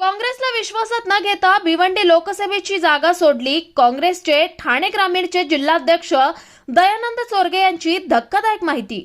काँग्रेसला विश्वासात न घेता भिवंडी लोकसभेची जागा सोडली. काँग्रेसचे ठाणे ग्रामीणचे जिल्हाध्यक्ष दयानंद चोरगे यांची धक्कादायक माहिती.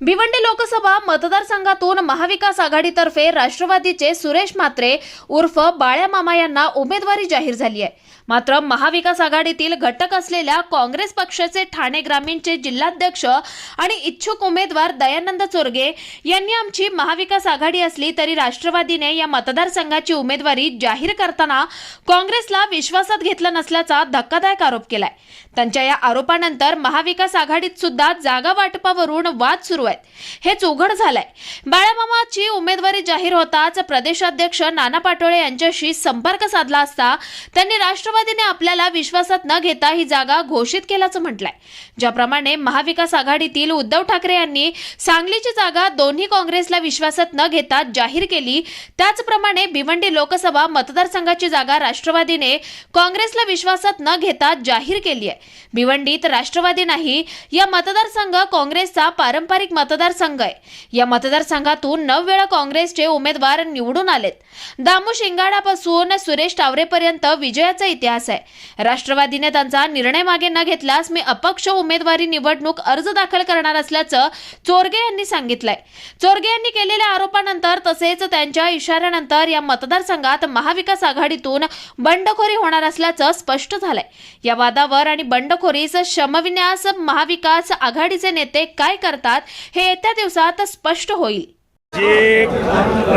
भिवंडी लोकसभा मतदारसंघातून महाविकास आघाडीतर्फे राष्ट्रवादीचे सुरेश म्हात्रे उर्फ बाळ्या मामा यांना उमेदवारी जाहीर झाली आहे. मात्र महाविकास आघाडीतील घटक असलेल्या काँग्रेस पक्षाचे ठाणे ग्रामीणचे जिल्हाध्यक्ष आणि इच्छुक उमेदवार दयानंद चोरगे यांनी आमची महाविकास आघाडी असली तरी राष्ट्रवादीने या मतदारसंघाची उमेदवारी जाहीर करताना काँग्रेसला विश्वासात घेतलं नसल्याचा धक्कादायक आरोप केलाय. त्यांच्या या आरोपानंतर महाविकास आघाडीत सुद्धा जागा वाटपावरून वाद सुरू आहेत. हे चौघड झालंय. बाळामामाची उमेदवारी जाहीर होताच प्रदेशाध्यक्ष नाना पाटोळे यांच्याशी संपर्क साधला असता त्यांनी राष्ट्रवादीने आपल्याला विश्वासात न घेता ही जागा घोषित केल्याचं म्हटलंय. ज्याप्रमाणे महाविकास आघाडीतील उद्धव ठाकरे यांनी सांगलीची जागा दोन्ही काँग्रेसला विश्वासात न घेता जाहीर केली. त्याचप्रमाणे भिवंडी लोकसभा मतदारसंघाची जागा राष्ट्रवादीने काँग्रेसला विश्वासात न घेता जाहीर केली आहे भिवंडीत राष्ट्रवादी नाही या मतदारसंघ काँग्रेसचा पारंपरिक मतदारसंघ आहे. या मतदारसंघातून नऊ वेळा काँग्रेसचे उमेदवार निवडून आलेत. दामू शिंगाडापासून सुरेश टावरेपर्यंत विजयाचा इतिहास आहे. राष्ट्रवादीने त्यांचा निर्णय मागे न घेतल्यास मी अपक्ष उमेदवारी निवडणूक अर्ज दाखल करणार असल्याचं चोरगे यांनी सांगितलंय. चोरगे यांनी केलेल्या आरोपानंतर तसेच त्यांच्या इशाऱ्यानंतर या मतदारसंघात महाविकास आघाडीतून बंडखोरी होणार असल्याचं स्पष्ट झालंय. या वादावर आणि बंडखोरीस शमविण्यास महाविकास आघाडीचे नेते काय करतात हे येत्या दिवसात स्पष्ट होईल. जी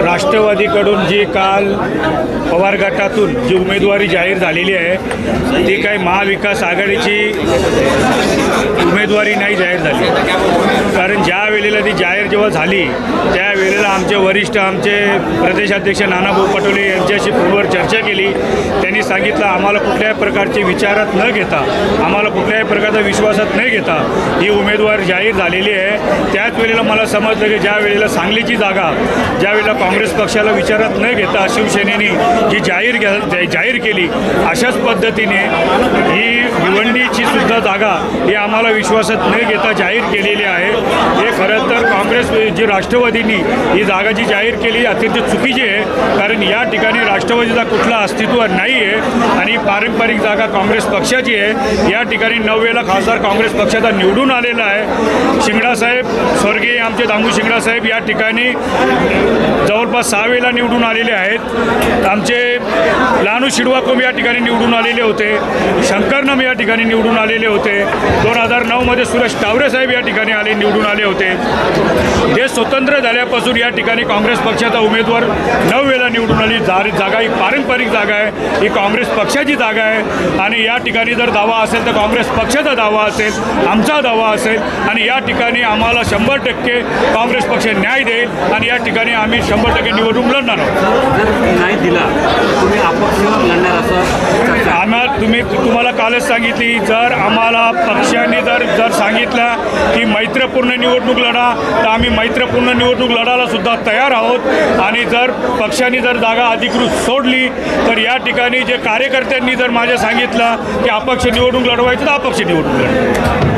राष्ट्रवादीकडून जी काल पवार गटातून जी उमेदवारी जाहीर झालेली आहे ती काही महाविकास आघाडीची उमेदवारी नाही जाहीर झाली. कारण ज्या वेळेला ती जाहीर जेव्हा झाली त्यावेळेला आमचे वरिष्ठ आमचे प्रदेशाध्यक्ष नानाभाऊ पटोले यांच्याशी फोनवर चर्चा केली. त्यांनी सांगितलं आम्हाला कुठल्याही प्रकारचे विचारात न घेता आम्हाला कुठल्याही प्रकारचा विश्वासात न घेता ही उमेदवार जाहीर झालेली आहे. त्याच वेळेला मला समजलं की ज्या वेळेला सांगलीची जागा ज्यावेळेला काँग्रेस पक्षाला विचारात न घेता शिवसेनेने जी जाहीर घ्या जाहीर केली अशाच पद्धतीने ही ही आम्हाला विश्वासात न घेता जाहीर केलेली आहे. हे खरं तर काँग्रेस जी राष्ट्रवादीनी ही जागा जी जाहीर केली अत्यंत चुकीची आहे. कारण या ठिकाणी राष्ट्रवादीचा कुठला अस्तित्व नाही आहे आणि पारंपरिक जागा काँग्रेस पक्षाची आहे. या ठिकाणी नववेला खासदार काँग्रेस पक्षाचा निवडून आलेला आहे. शिंगडासाहेब स्वर्गीय आमचे दामू शिंगडासाहेब या ठिकाणी जवळपास सहा वेळेला निवडून आलेले आहेत. आमचे लानू शिडवाकोम या ठिकाणी निवडून आलेले होते. शंकरनम या ठिकाणी निवडून आलेले होते. दोन हजार नऊमध्ये सुरेश टावरे साहेब या ठिकाणी आले निवडून आले होते. देश स्वतंत्र झाल्यापासून या ठिकाणी काँग्रेस पक्षाचा उमेदवार नऊ वेळेला निवडून आली. जा जागा ही पारंपरिक जागा आहे. ही काँग्रेस पक्षाची जागा आहे. आणि या ठिकाणी जर दावा असेल तर काँग्रेस पक्षाचा दावा असेल आमचा दावा असेल. आणि या ठिकाणी आम्हाला शंभर टक्के काँग्रेस पक्ष न्याय देईल. आणि या ठिकाणी आम्ही शंभर टक्के निवडणूक लढणार आहोत. नाही दिला तुम्ही अपक्षावर लढणार असं आम्हाला तुम्ही तुम्हाला कालच सांगितली जर आम्हाला पक्षांनी जर जर सांगितलं की मैत्रपूर्ण निवडणूक लढा तर आम्ही मैत्रपूर्ण निवडणूक लढायला सुद्धा तयार आहोत. आणि जर पक्षांनी जर जागा अधिकृत सोडली तर या ठिकाणी जे कार्यकर्त्यांनी जर माझ्या सांगितलं की अपक्ष निवडणूक लढवायचं तर अपक्ष निवडणूक लढवायचं.